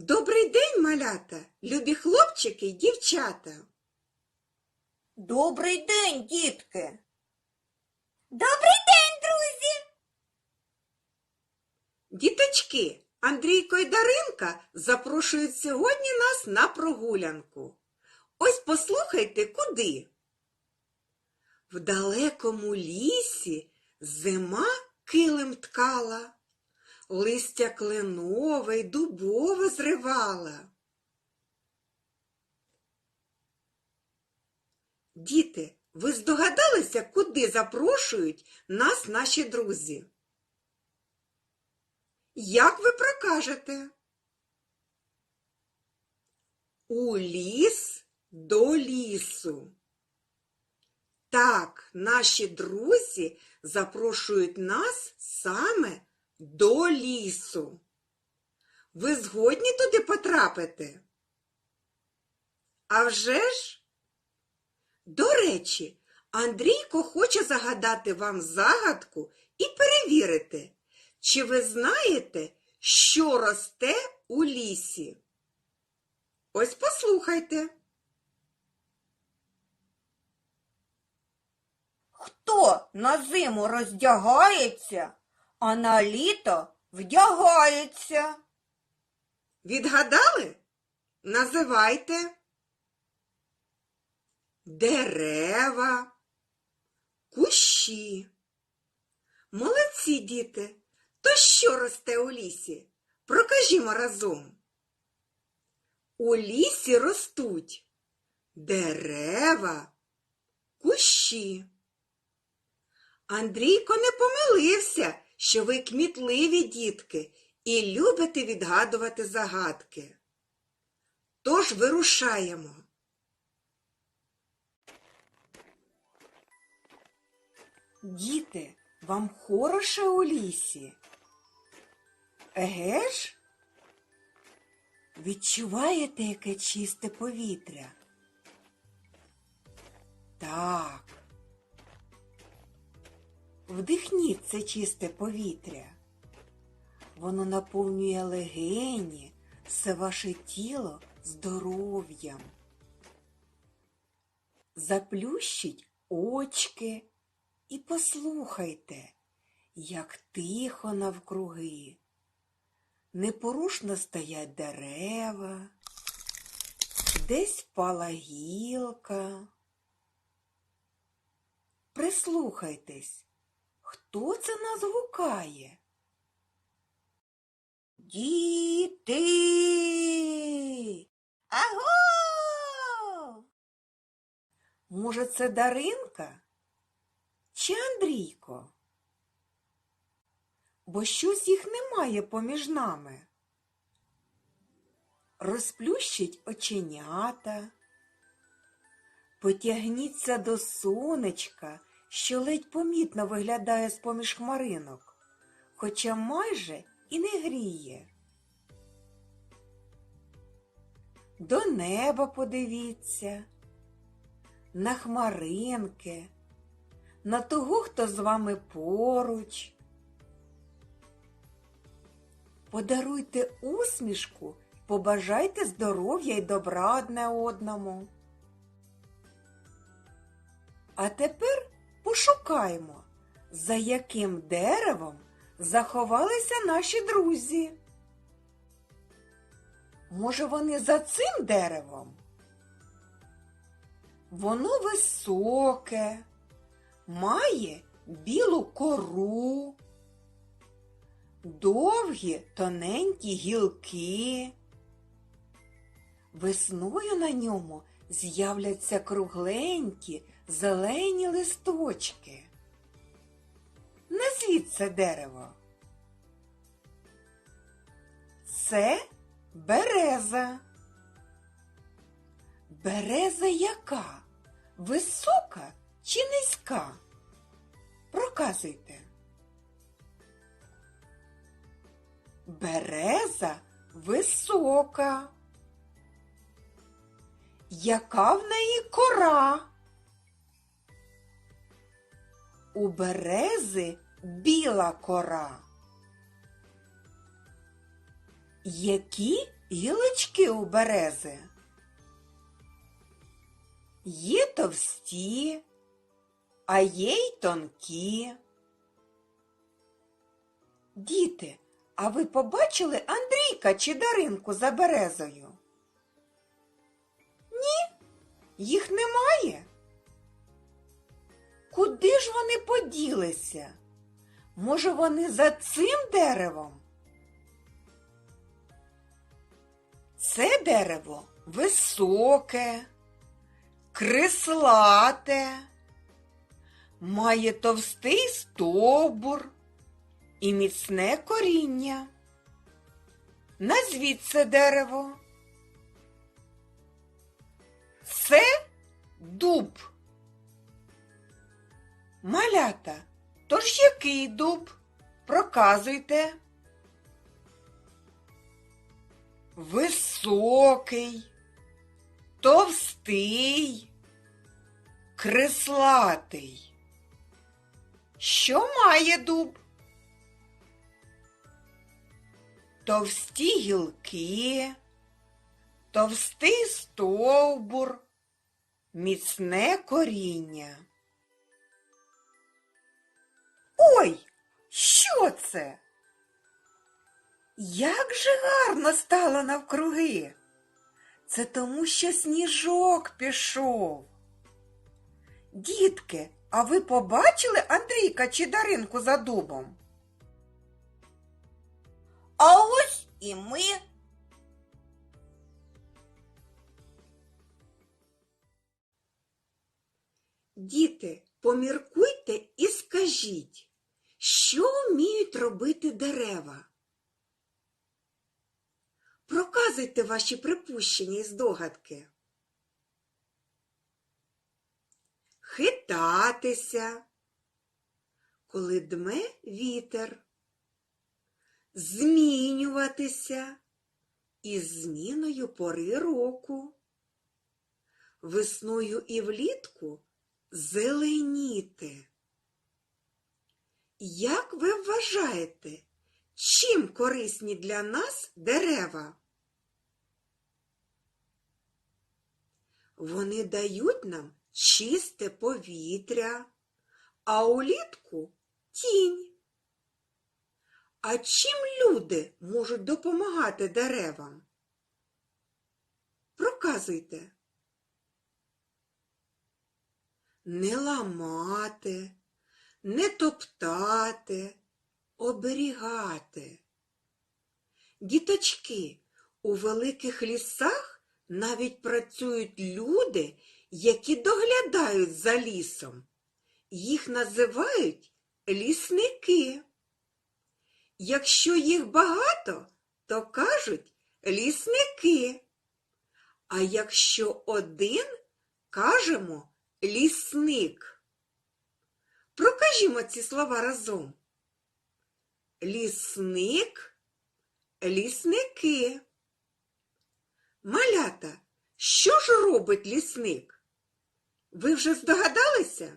Добрий день, малята, любі хлопчики й дівчата. Добрий день, дітки! Добрий день, друзі! Діточки, Андрійко й Даринка запрошують сьогодні нас на прогулянку. Ось послухайте, куди. В далекому лісі зима килим ткала, листя кленове й дубове зривала. Діти, ви здогадалися, куди запрошують нас наші друзі? Як ви прокажете? У ліс до лісу. Так, наші друзі запрошують нас саме до лісу. Ви згодні туди потрапити? А вже ж? До речі, Андрійко хоче загадати вам загадку і перевірити, чи ви знаєте, що росте у лісі? Ось послухайте. Хто на зиму роздягається, а на літо вдягається? Відгадали? Називайте. Дерева, кущі. Молодці, діти. То що росте у лісі? Прокажімо разом. У лісі ростуть дерева, кущі. Андрійко не помилився, що ви кмітливі дітки і любите відгадувати загадки. Тож вирушаємо. Діти, вам хороше у лісі? Еге ж? Відчуваєте, яке чисте повітря? Так. Вдихніть це чисте повітря. Воно наповнює легені, все ваше тіло здоров'ям. Заплющіть очки і послухайте, як тихо навкруги. Непорушно стоять дерева, десь впала гілка. Прислухайтесь, хто це нас гукає? Діти! Аго! Може, це Даринка? Чи Андрійко? Бо щось їх немає поміж нами. Розплющіть оченята, потягніться до сонечка, що ледь помітно виглядає з-поміж хмаринок, хоча майже і не гріє. До неба подивіться, на хмаринки, на того, хто з вами поруч. Подаруйте усмішку, побажайте здоров'я й добра одне одному. А тепер пошукаймо, за яким деревом заховалися наші друзі. Може, вони за цим деревом? Воно високе, має білу кору, довгі тоненькі гілки. Весною на ньому з'являться кругленькі зелені листочки. Назвіть це дерево. Це береза. Береза яка? Висока чи низька? Проказуйте. Береза висока. Яка в неї кора? У берези біла кора. Які гілочки у берези? Є товсті, а є й тонкі. Діти, а ви побачили Андрійка чи Даринку за березою? Ні, їх немає. Куди ж вони поділися? Може, вони за цим деревом? Це дерево високе, крислате, має товстий стовбур і міцне коріння. Назвіть це дерево. Це дуб. Малята, тож який дуб? Проказуйте. Високий, товстий, крислатий. Що має дуб? Товсті гілки, товстий стовбур, міцне коріння. Ой, що це? Як же гарно стало навкруги. Це тому, що сніжок пішов. Дітки, а ви побачили Андрійка чи Даринку за дубом? А ось і ми. Діти, поміркуйте і скажіть, що вміють робити дерева? Проказуйте ваші припущення і здогадки. Хитатися, коли дме вітер, змінюватися із зміною пори року, весною і влітку зеленіти. Як ви вважаєте, чим корисні для нас дерева? Вони дають нам чисте повітря, а улітку тінь. А чим люди можуть допомагати деревам? Проказуйте. Не ламати, не топтати, оберігати. Діточки, у великих лісах навіть працюють люди, які доглядають за лісом. Їх називають лісники. Якщо їх багато, то кажуть лісники. А якщо один, кажемо лісник. Прокажімо ці слова разом. Лісник, лісники. Малята, що ж робить лісник? Ви вже здогадалися?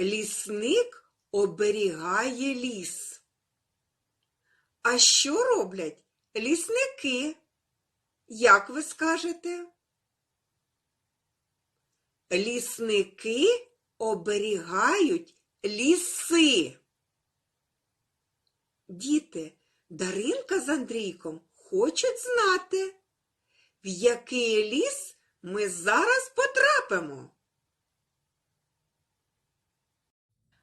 Лісник оберігає ліс. А що роблять лісники? Як ви скажете? Лісники оберігають ліси. Діти, Даринка з Андрійком хочуть знати, в який ліс ми зараз потрапимо.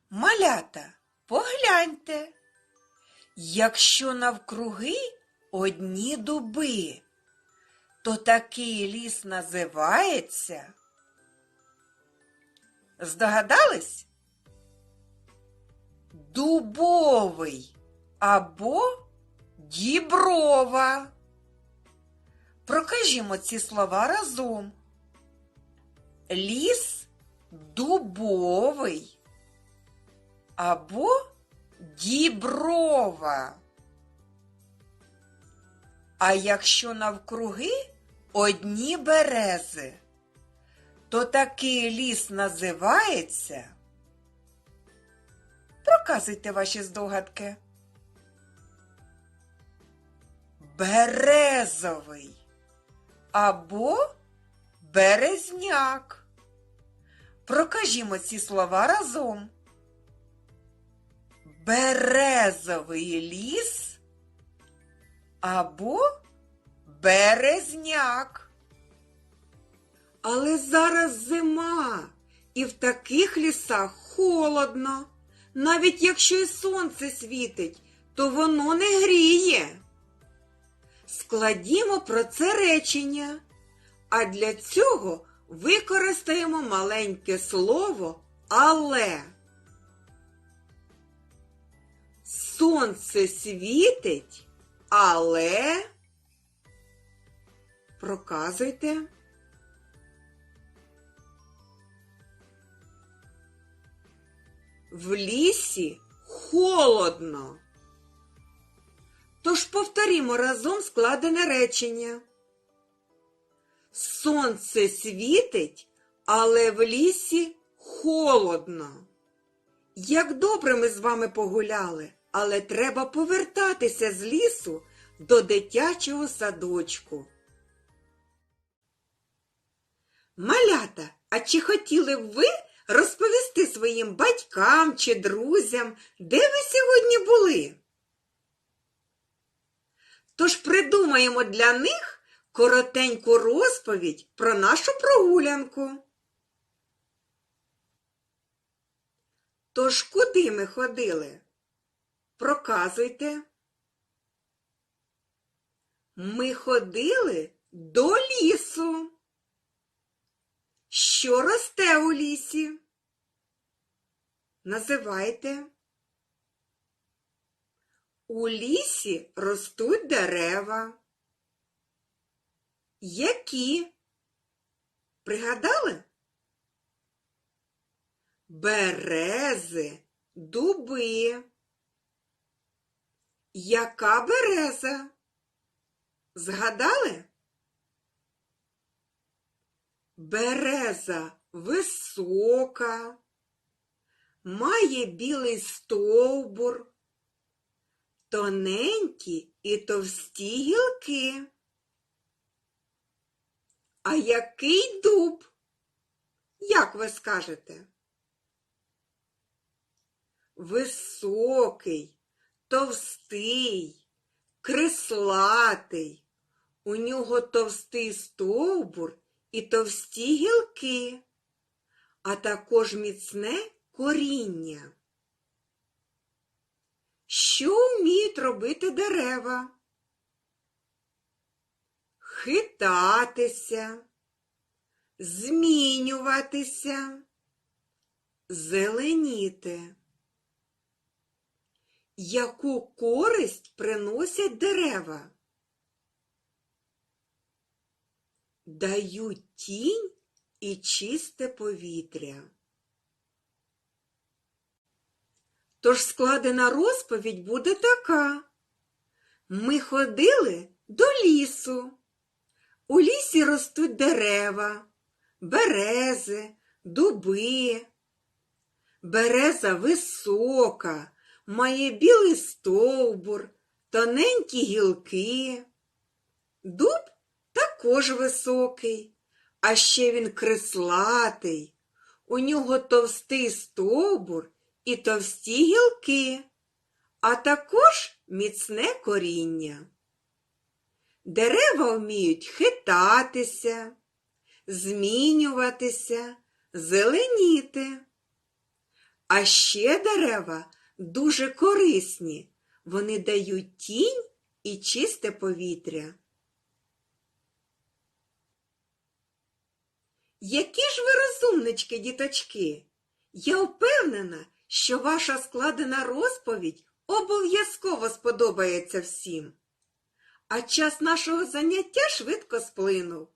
Малята, погляньте, якщо навкруги одні дуби, то такий ліс називається. Здогадались? Дубовий або діброва. Прокажімо ці слова разом. Ліс дубовий або діброва. А якщо навкруги одні берези, то такий ліс називається. Проказуйте ваші здогадки. березовий або березняк. Прокажімо ці слова разом. Березовий ліс або березняк. Але зараз зима, і в таких лісах холодно. Навіть якщо і сонце світить, то воно не гріє. Складімо про це речення, а для цього використаємо маленьке слово але. Сонце світить, але проказуйте. В лісі холодно. Тож повторімо разом складене речення. Сонце світить, але в лісі холодно. Як добре ми з вами погуляли, але треба повертатися з лісу до дитячого садочку. Малята, а чи хотіли б ви розповісти своїм батькам чи друзям, де ви сьогодні були? Тож придумаємо для них коротеньку розповідь про нашу прогулянку. Тож куди ми ходили? Проказуйте. Ми ходили до лісу. Що росте у лісі? Називайте. У лісі ростуть дерева. Які? Пригадали? Берези, дуби. Яка береза? Згадали? Береза висока, має білий стовбур, тоненькі і товсті гілки. А який дуб? Як ви скажете? Високий, товстий, крислатий. У нього товстий стовбур і товсті гілки, а також міцне коріння. Що вміють робити дерева? Хитатися, змінюватися, зеленіти. Яку користь приносять дерева? Дають тінь і чисте повітря. Тож складена розповідь буде така. Ми ходили до лісу. У лісі ростуть дерева, берези, дуби. Береза висока, має білий стовбур, тоненькі гілки. Дуб також високий, а ще він крислатий. У нього товстий стовбур і товсті гілки, а також міцне коріння. Дерева вміють хитатися, змінюватися, зеленіти. А ще дерева дуже корисні. Вони дають тінь і чисте повітря. Які ж ви розумнички, діточки? Я впевнена, що ваша складена розповідь обов'язково сподобається всім. А час нашого заняття швидко сплинув.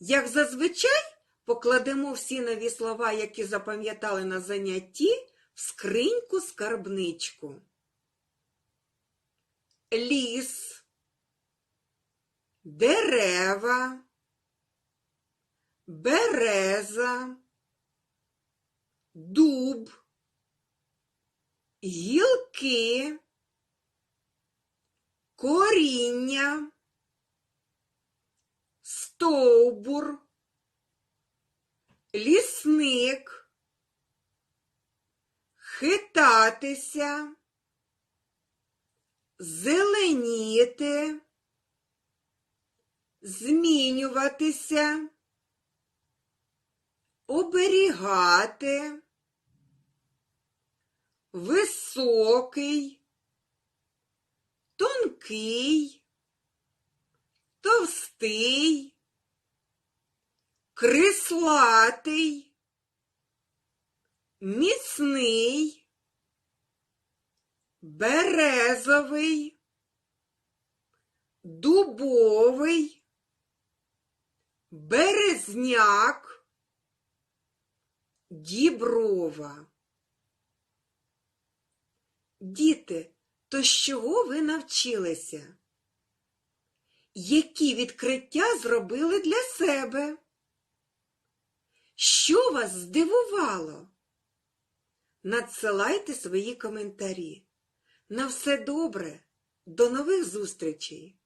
Як зазвичай, покладемо всі нові слова, які запам'ятали на занятті, в скриньку скарбничку. Ліс, дерева, береза, дуб, гілки, коріння, стовбур, лісник, хитатися, зеленіти, змінюватися, оберігати, високий, тонкий, товстий, крислатий, міцний, березовий, дубовий, березняк, діброва. Діти, то з чого ви навчилися? Які відкриття зробили для себе? Що вас здивувало? Надсилайте свої коментарі. На все добре. До нових зустрічей!